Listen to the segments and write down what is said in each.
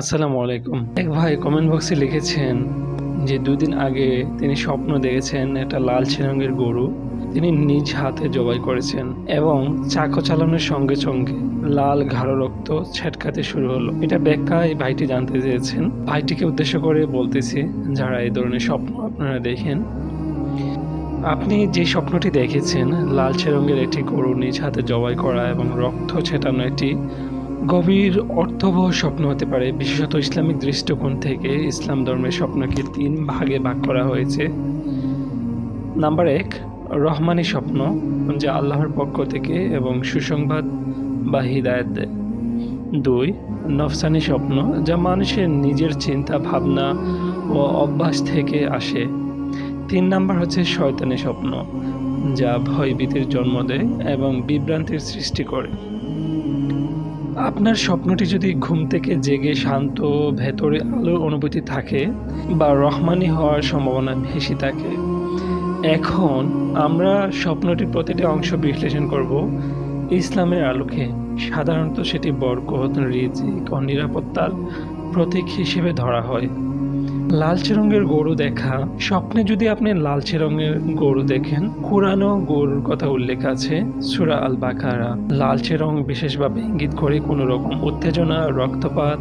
আসসালামু আলাইকুম। এক ভাই কমেন্ট বক্সে লিখেছেন যে দুদিন আগে তিনি স্বপ্ন দেখেছেন একটা লালচে রঙের গরু। তিনি নিজ হাতে জবাই করেছেন এবং চাকো চালানোর সঙ্গে সঙ্গে লাল ঘাড়ো রক্ত ছেটকাতে শুরু হলো। এটা ব্যাখ্যা এই ভাইটি জানতে চেয়েছেন। ভাইটিকে উদ্দেশ্য করে বলতেছি, যারা এই ধরনের স্বপ্ন আপনারা দেখেন, আপনি যে স্বপ্নটি দেখেছেন লালচে রঙের একটি গরু নিজ হাতে জবাই করা এবং রক্ত ছেটানো একটি গভীর অর্থবহ স্বপ্ন হতে পারে। বিশেষত ইসলামিক দৃষ্টিকোণ থেকে ইসলাম ধর্মের স্বপ্নকে তিন ভাগে ভাগ করা হয়েছে। নাম্বার এক, রহমানি স্বপ্ন, যা আল্লাহর পক্ষ থেকে এবং সুসংবাদ বা হিদায়ত দেয়। দুই, নফসানি স্বপ্ন, যা মানুষের নিজের চিন্তা, ভাবনা ও অভ্যাস থেকে আসে। তিন নাম্বার হচ্ছে শয়তানি স্বপ্ন, যা ভয়ভীতির জন্ম দেয় এবং বিভ্রান্তির সৃষ্টি করে। আপনার স্বপ্নটি যদি ঘুম থেকে জেগে শান্ত ভেতরে আলোর অনুভূতি থাকে বা রহমানি হওয়ার সম্ভাবনা বেশি থাকে, এখন আমরা স্বপ্নটির প্রতিটি অংশ বিশ্লেষণ করব ইসলামের আলোকে। সাধারণত সেটি বরকত, রিজিক ও নিরাপত্তার প্রতীক হিসেবে ধরা হয়। লালচে রঙের গরু দেখা। স্বপ্নে যদি আপনি লালচে রঙের গরু দেখেন কোরআনও গরুর কথা উল্লেখ আছে, সুরা আল বাকারা লালচে রং বিশেষভাবে ইঙ্গিত করে কোনো রকম উত্তেজনা, রক্তপাত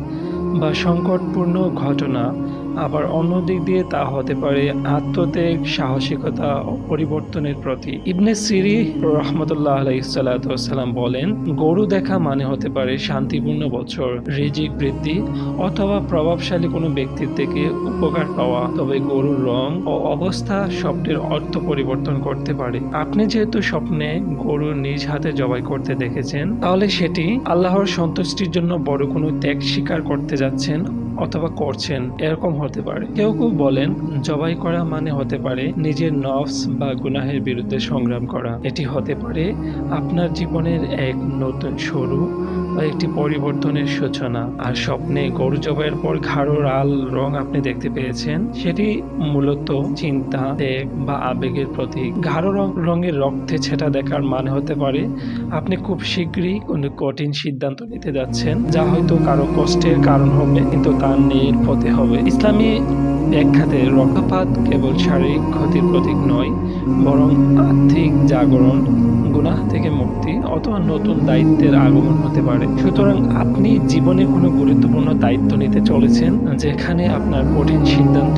বা সংকটপূর্ণ ঘটনা। আবার অন্য দিক দিয়ে তা হতে পারে আত্মত্যাগ, সাহসিকতা ও পরিবর্তনের প্রতি ইবনে সিরি রহমতুল্লাহ আলাইসাল্লাম বলেন, গরু দেখা মানে হতে পারে শান্তিপূর্ণ বছর, রিজিক বৃদ্ধি অথবা প্রভাবশালী কোনো ব্যক্তির থেকে উপকার পাওয়া। তবে গরুর রং ও অবস্থা স্বপ্নের অর্থ পরিবর্তন করতে পারে। আপনি যেহেতু স্বপ্নে গরু নিজ হাতে জবাই করতে দেখেছেন, তাহলে সেটি আল্লাহর সন্তুষ্টির জন্য বড় কোনো ত্যাগ স্বীকার করতে যাচ্ছেন অথবা করছেন, এরকম হতে পারে। কেউ কেউ বলেন, জবাই করা মানে হতে পারে নিজের নফস বা গুনাহের বিরুদ্ধে সংগ্রাম করা। এটি হতে পারে আপনার জীবনের এক নতুন শুরু বা একটি পরিবর্তনের সূচনা। আর স্বপ্নে গরু জবাইয়ের পর ঘাড়ো লাল রং আপনি দেখতে পেয়েছেন, সেটি মূলত চিন্তা, ত্যাগ বা আবেগের প্রতীক। রং, রঙের রক্তে ছেটা দেখার মানে হতে পারে আপনি খুব শীঘ্রই কোনো কঠিন সিদ্ধান্ত নিতে যাচ্ছেন, যা হয়তো কারও কষ্টের কারণ হবে, কিন্তু তার ন্যায়ের পথে হবে। ইসলামী ব্যাখ্যাতে রক্তপাত কেবল শারীরিক ক্ষতির প্রতীক নয় বরং আর্থিক জাগরণ গুনাহ থেকে মুক্তি অথবা নতুন দায়িত্বের আগমন হতে পারে। সুতরাং আপনি জীবনে কোনো গুরুত্বপূর্ণ দায়িত্ব নিতে চলেছেন যেখানে আপনার কঠিন সিদ্ধান্ত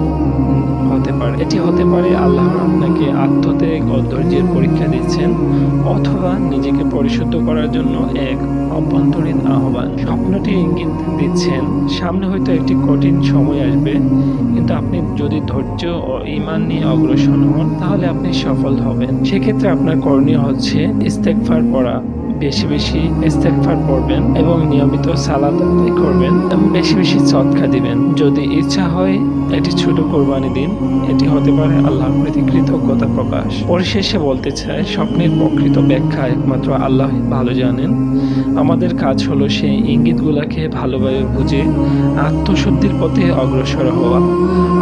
হতে পারে। এটি হতে পারে আল্লাহ আপনাকে আত্মত্যাগ ও ধৈর্যের পরীক্ষা দিচ্ছেন অথবা নিজেকে পরিশুদ্ধ করার জন্য এক অভ্যন্তরীণ আহ্বান। স্বপ্নটি ইঙ্গিত দিচ্ছেন, সামনে হয়তো একটি কঠিন সময় আসবে, কিন্তু আপনি যদি ধৈর্য ও ইমান নিয়ে অগ্রসর হন, তাহলে আপনি সফল হবেন। সেক্ষেত্রে আপনার করণীয় হচ্ছে ইস্তেকফার পড়া, বেশি বেশি ইস্তেকফার পড়বেন এবং নিয়মিত সালাদ আদায় করবেন এবং বেশি বেশি সৎকা দিবেন। যদি ইচ্ছা হয়, একটি ছোট কোরবানি দিন। এটি হতে পারে আল্লাহর প্রতি কৃতজ্ঞতা প্রকাশ। পরিশেষে বলতে চাই, স্বপ্নের প্রকৃত ব্যাখ্যা একমাত্র আল্লাহ ভালো জানেন। আমাদের কাজ হলো সেই ইঙ্গিতগুলোকে ভালোভাবে বুঝে আত্মশুদ্ধির পথে অগ্রসর হওয়া।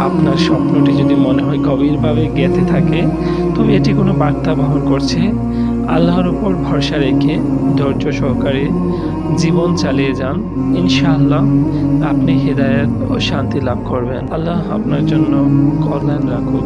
আপনার স্বপ্নটি যদি মনে হয় গভীরভাবে গেঁথে থাকে, তবে এটি কোনো বার্তা বহন করছে আল্লাহর উপর ভরসা রেখে ধৈর্য সহকারে জীবন চালিয়ে যান, ইনশাআল্লাহ আপনি হৃদায়ত ও শান্তি লাভ করবেন। আল্লাহ আপনার জন্য কল্যাণ রাখুক।